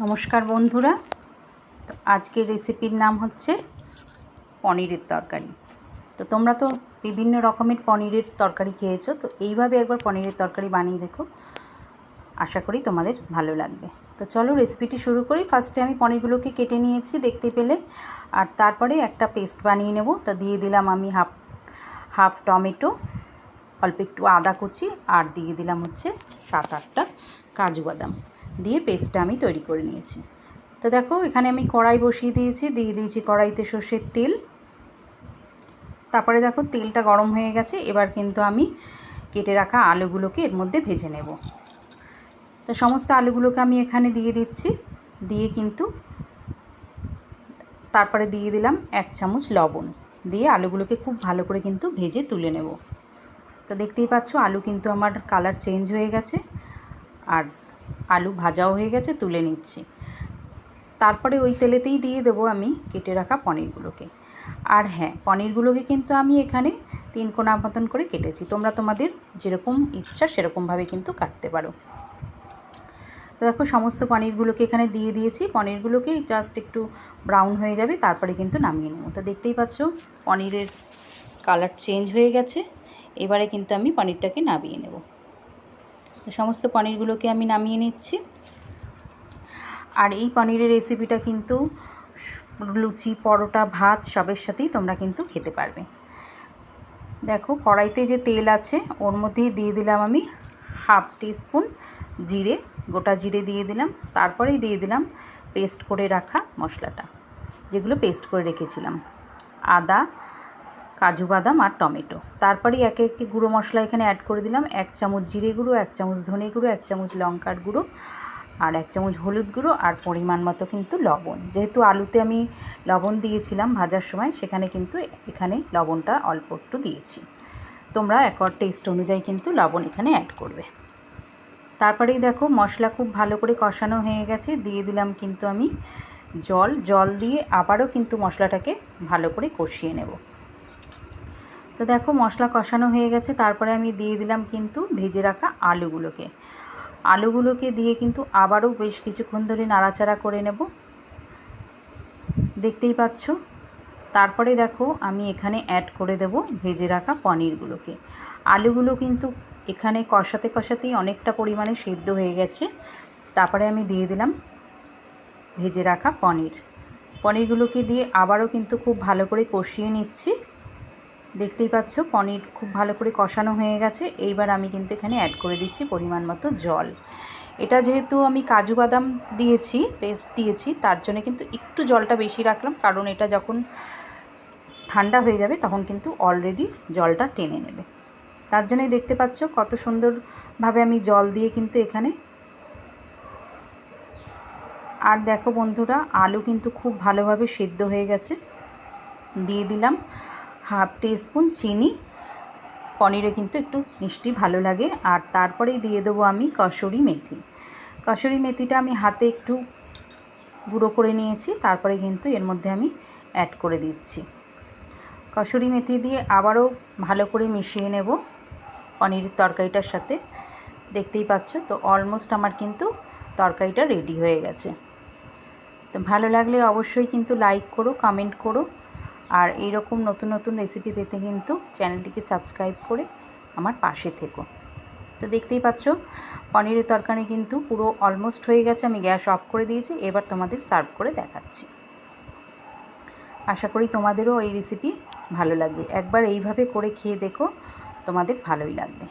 নমস্কার বন্ধুরা। তো আজকের রেসিপির নাম হচ্ছে পনিরের তরকারি। তো তোমরা তো বিভিন্ন রকমের পনিরের তরকারি খেয়েছো, তো এইভাবে একবার পনিরের তরকারি বানিয়ে দেখো। আশা করি তোমাদের ভালো লাগবে। তো চলো রেসিপিটি শুরু করি। ফার্স্টে আমি পনিরগুলোকে কেটে নিয়েছি দেখতে পেলে। আর তারপরে একটা পেস্ট বানিয়ে নেব। তো দিয়ে দিলাম আমি হাফ হাফ টমেটো, অল্প একটু আদা কুচি, আর দিয়ে দিলাম হচ্ছে সাত আটটা কাজু বাদাম। দিয়ে পেস্টটা আমি তৈরি করে নিয়েছি। তো দেখো, এখানে আমি কড়াই বসিয়ে দিয়েছি, দিয়ে দিয়েছি কড়াইতে সর্ষের তেল। তারপরে দেখো, তেলটা গরম হয়ে গেছে, এবার কিন্তু আমি কেটে রাখা আলুগুলোকে এর মধ্যে ভেজে নেব। তো সমস্ত আলুগুলোকে আমি এখানে দিয়ে দিচ্ছি, দিয়ে কিন্তু তারপরে দিয়ে দিলাম এক চামচ লবণ, দিয়ে আলুগুলোকে খুব ভালো করে কিন্তু ভেজে তুলে নেব। তো দেখতেই পাচ্ছ, আলু কিন্তু আমার কালার চেঞ্জ হয়ে গেছে, আর আলু ভাজাও হয়ে গেছে, তুলে নিচ্ছি। তারপরে ওই তেলেতেই দিয়ে দেবো আমি কেটে রাখা পনিরগুলোকে। আর হ্যাঁ পনিরগুলোকে কিন্তু আমি এখানে তিন কোনা মতন করে কেটেছি। তোমরা তোমাদের যেরকম ইচ্ছা সেরকমভাবে কিন্তু কাটতে পারো। তো দেখো, সমস্ত পনিরগুলোকে এখানে দিয়ে দিয়েছি। পনিরগুলোকে জাস্ট একটু ব্রাউন হয়ে যাবে, তারপরে কিন্তু নামিয়ে নেব। তো দেখতেই পাচ্ছ, পনিরের কালার চেঞ্জ হয়ে গেছে। এবারে কিন্তু আমি পনিরটাকে নামিয়ে নেব। তো সমস্ত পনিরগুলোকে আমি নামিয়ে নিচ্ছি। আর এই পনিরের রেসিপিটা কিন্তু লুচি, পরোটা, ভাত সবের সাথেই তোমরা কিন্তু খেতে পারবে। দেখো কড়াইতে যে তেল আছে, ওর মধ্যেই দিয়ে দিলাম আমি হাফ টিস্পুন জিরে, গোটা জিরে দিয়ে দিলাম। তারপরেই দিয়ে দিলাম পেস্ট করে রাখা মশলাটা, যেগুলো পেস্ট করে রেখেছিলাম। আদা কাজু বাদাম আর টমেটো। তারপরেই একে একে গুঁড়ো মশলা এখানে অ্যাড করে দিলাম। এক চামচ জিরে গুঁড়ো, এক চামচ ধনে গুঁড়ো, এক চামচ লঙ্কার গুঁড়ো আর এক চামচ হলুদ গুঁড়ো আর পরিমাণ মতো কিন্তু লবণ। যেহেতু আলুতে আমি লবণ দিয়েছিলাম ভাজার সময়, সেখানে কিন্তু এখানে লবণটা অল্প একটু দিয়েছি। তোমরা একর টেস্ট অনুযায়ী কিন্তু লবণ এখানে অ্যাড করবে। তারপরেই দেখো মশলা খুব ভালো করে কষানো হয়ে গেছে। দিয়ে দিলাম কিন্তু আমি জল। জল দিয়ে আবারও কিন্তু মশলাটাকে ভালো করে কষিয়ে নেব। তো দেখো মশলা কষানো হয়ে গেছে, তারপরে আমি দিয়ে দিলাম কিন্তু ভেজে রাখা আলুগুলোকে। আলুগুলোকে দিয়ে কিন্তু আবারও বেশ কিছুক্ষণ ধরে নাড়াচাড়া করে নেব। দেখতেই পাচ্ছ? তারপরে দেখো আমি এখানে অ্যাড করে দেব ভেজে রাখা পনিরগুলোকে। আলুগুলো কিন্তু এখানে কষাতে কষাতেই অনেকটা পরিমাণে সেদ্ধ হয়ে গেছে। তারপরে আমি দিয়ে দিলাম ভেজে রাখা পনির। পনিরগুলোকে দিয়ে আবারও কিন্তু খুব ভালো করে কষিয়ে নিচ্ছি। দেখতেই পাচ্ছ, পনির খুব ভালো করে কষানো হয়ে গেছে। এইবার আমি কিন্তু এখানে অ্যাড করে দিচ্ছি পরিমাণ মতো জল। এটা যেহেতু আমি কাজু বাদাম দিয়েছি পেস্ট দিয়েছি, তার জন্য কিন্তু একটু জলটা বেশি রাখলাম, কারণ এটা যখন ঠান্ডা হয়ে যাবে তখন কিন্তু অলরেডি জলটা টেনে নেবে। তার জন্যই দেখতে পাচ্ছ কত সুন্দরভাবে আমি জল দিয়ে কিন্তু এখানে আর দেখো বন্ধুরা, আলু কিন্তু খুব ভালোভাবে সিদ্ধ হয়ে গেছে। দিয়ে দিলাম। হাফ টিস্পুন চিনি। পনিরে কিন্তু একটু মিষ্টি ভালো লাগে। আর তারপরেই দিয়ে দেবো আমি কসুরি মেথি। কসুরি মেথিটা আমি হাতে একটু গুঁড়ো করে নিয়েছি। তারপরে কিন্তু এর মধ্যে আমি অ্যাড করে দিচ্ছি। কসুরি মেথি দিয়ে আবারও ভালো করে মিশিয়ে নেব পনিরের তরকারিটার সাথে। দেখতেই পাচ্ছ? তো অলমোস্ট আমার কিন্তু তরকারিটা রেডি হয়ে গেছে। তো ভালো লাগলে অবশ্যই কিন্তু লাইক করো কমেন্ট করো। আর এইরকম নতুন নতুন রেসিপি পেতে কিন্তু চ্যানেলটিকে সাবস্ক্রাইব করে আমার পাশে থেকো। তো দেখতেই পাচ্ছ, পনিরের তরকারি কিন্তু পুরো অলমোস্ট হয়ে গেছে, আমি গ্যাস অফ করে দিয়েছি, এবার তোমাদের সার্ভ করে দেখাচ্ছি। আশা করি তোমাদেরও এই রেসিপি ভালো লাগবে। একবার এইভাবে করে খেয়ে দেখো, তোমাদের ভালোই লাগবে।